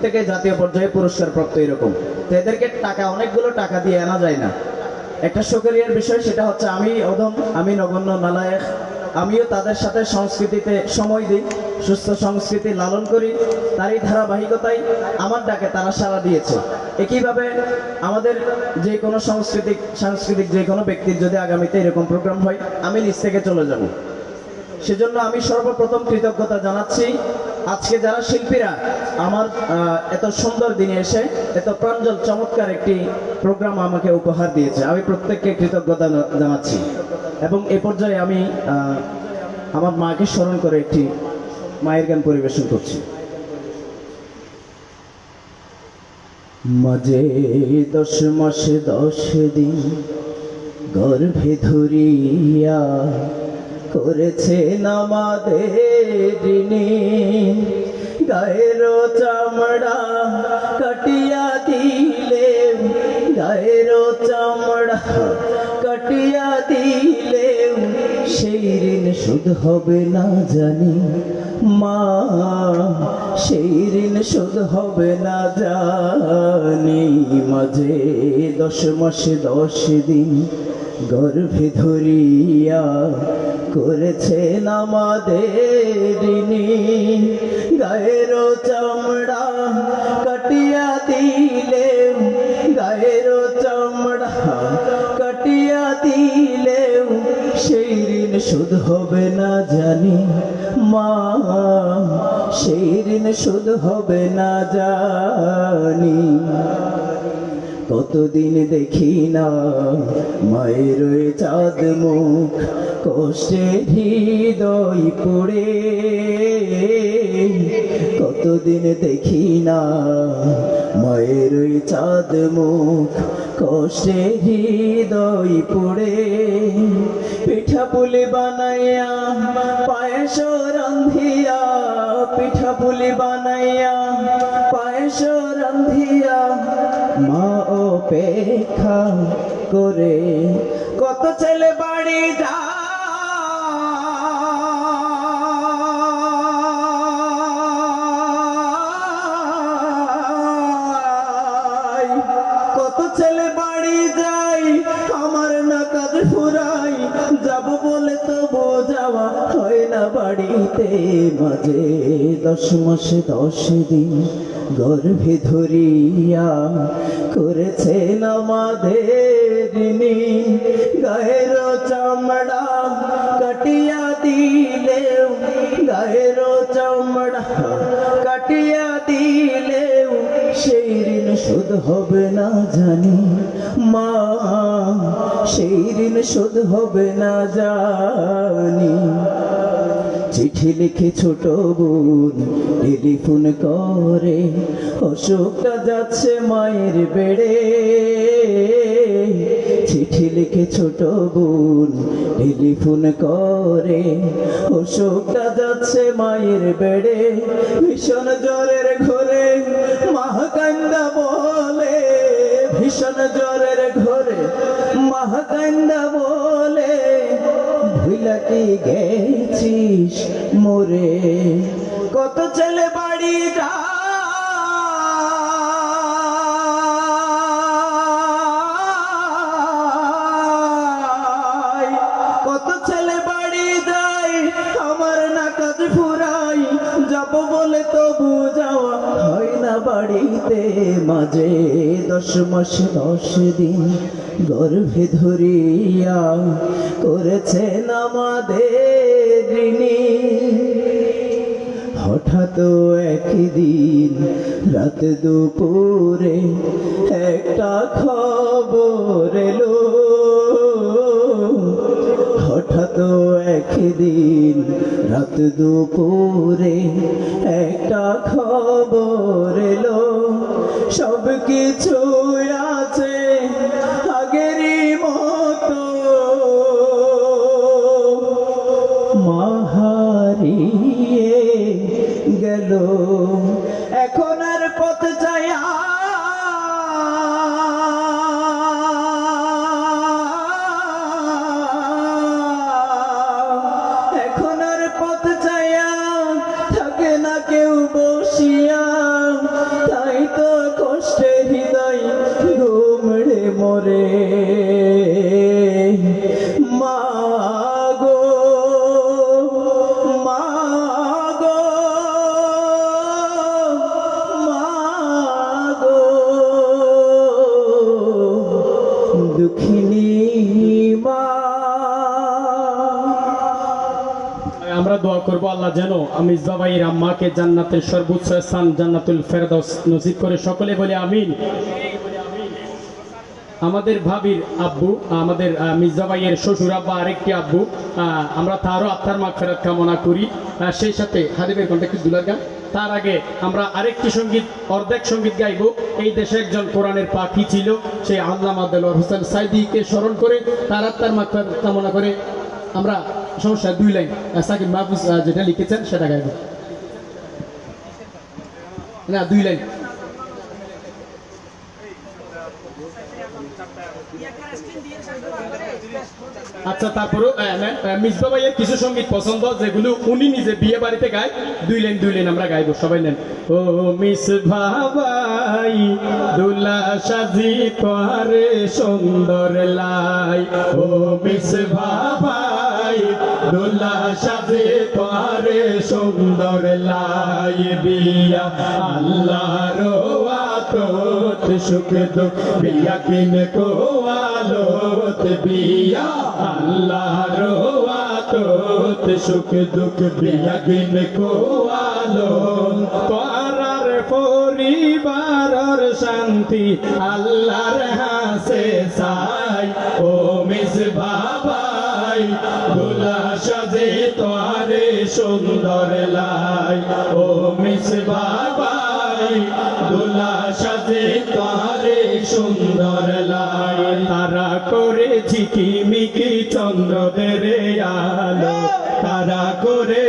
প্রত্যেকে জাতীয় পর্যায়ে পুরস্কার প্রাপ্ত এরকম। তো এদেরকে টাকা, অনেকগুলো টাকা দিয়ে আনা যায় না। একটা শোকরিয়ার বিষয়, সেটা হচ্ছে আমি অদম আমি নগণ্য নালায়েক আমিও তাদের সাথে সংস্কৃতিতে সময় দিই, সুস্থ সংস্কৃতি লালন করি, তারই ধারাবাহিকতায় আমার ডাকে তারা সাড়া দিয়েছে। একইভাবে আমাদের যে কোনো সাংস্কৃতিক সাংস্কৃতিক যে কোনো ব্যক্তির যদি আগামীতে এরকম প্রোগ্রাম হয়, আমি নিজ থেকে চলে যাব। সেজন্য আমি সর্বপ্রথম কৃতজ্ঞতা জানাচ্ছি। আজকে যারা শিল্পীরা আমার এত সুন্দর দিনে এসে, এত প্রাঞ্জল চমৎকার একটি প্রোগ্রাম আমাকে উপহার দিয়েছে। আমি প্রত্যেককে কৃতজ্ঞতা জানাচ্ছি। এবং এ পর্যায়ে আমি আমার মাকে স্মরণ করে একটি মায়ের গান পরিবেশন করছি। মাঝে দশ মাসে দশ দিন গর্ভে ধরিয়া করেছেন আমাদের গায়ের চামড়া কাটিয়া দিলে, গায়ের চামড়া কাটিয়া দিলে, সেই ঋণ শুধ হবে না জানি মা। সেই ঋণ শোধ হবে না জানি মাঝে দশ মাসে দশ দিন গর্ভে ধরিয়া করেছেন আমাদের গায়ের চামড়া কাটিয়া দিলে গায়ের চামড়া কাটিয়া দিলে সেই ঋণ শোধ হবে না জানি মা, সেই ঋণ শোধ হবে না জানি। কতদিন দেখি না। মায়ের চাঁদ মুখ কষ্টে হৃদয় পড়ে। কতদিন দেখি না। মায়ের চাঁদ মুখ কষ্টে হৃদয় পড়ে। পিঠা পুলি বানাইয়া পায়েস রান্ধিয়া, পিঠা পুলি বানাইয়া পায়েস রান্ধিয়া মা অপেক্ষা করে কত ছেলে বাড়ি যা কত ছেলে বাড়ি আমার বলে না বাড়িতে। মাঝে দশ মাসে দশ দিন গর্ভে ধরিয়া করেছেন আমাদের গায়ের চামড়া কাটিয়া দিলে, গায়ের চামড়া কাটিয়া দিলে, সেই ঋণ শোধ হবে না জানি মা। সেই ঋণ শোধ হবে না জানি। চিঠি লিখে ছোট বোন টেলিফোন করে অশোকটা যাচ্ছে মায়ের বেড়ে। চিঠি লিখে ছোট বোন টেলিফোন করে অশোকটা যাচ্ছে মায়ের বেড়ে। ভীষণ জ্বরের ঘরে মহাকান্দা বলে, ভীষণ জ্বরের ঘরে মহাকান্দা বলে। ভুলাটি গেছিস মোরে। কত ছেলে বাড়ি যা বাড়িতে মাঝে দশ মাস, দশ দিন গর্ভে ধরিয়া করেছেন আমাদের হঠাৎ একদিন রাত দুপুরে একটা খবর একদিন রাত দুপুরে একটা খবর এলো। সব কিছু পথ দোয়া করব আল্লাহ যেন আমি জবাইয়ের আম্মাকে জান্নাতের সর্বোচ্চ স্থান জান্নাতুল ফেরদৌস নসিব করে সকলে বলে আমিন। আমাদের ভাবির আব্বু আমাদের আহ, মির্জা ভাইয়ের শ্বশুর আব্বা আরেকটি আব্বু আমরা তারও আত্মার মাগ ফেরত কামনা করি। সেই সাথে হাদিবের কন্ট্যাক্ট দুলার গান। তার আগে আমরা আরেকটি সংগীত অর্ধেক সংগীত গাইব। এই দেশে একজন কোরআনের পাখি ছিল সেই আল্লাহ দেলোয়ার হোসেন সাইদিকে স্মরণ করে তার আত্মার ফেরত কামনা করে আমরা সমস্যা, দুই লাইন সাকিব মাহফুজ যেটা লিখেছেন, সেটা গাইব। না, দুই লাইন আচ্ছা মিসবা ভাইয়ের কিছু সংগীত পছন্দ, যেগুলো উনি নিজে বিয়ে বাড়িতে গায়, দুই লাইন দুই লাইন আমরা গাইবো, সবাই নেন। ও মিস ভাই দুলা সাজি তোরে সুন্দর লাই। ও মিস ভাই দুলা সাজি তোরে সুন্দর লাই বিয়া আল্লাহর আতত সুখ দুঃখ বিয়া কিন কো আলোত বিয়া আল্লাহর আতত সুখ দুঃখ বিয়া কিন কো আলো তোরার পরিবারর শান্তি, আল্লাহর হাসে সাই ও মিস বাবাই ভোলা সাজে তোরে সুন্দর লাই। ও মিস বাবাই দুলা সাজে তোরে সুন্দর লাই। তারা করে ঝিকিমিকি চন্দ্রদের আলো। তারা করে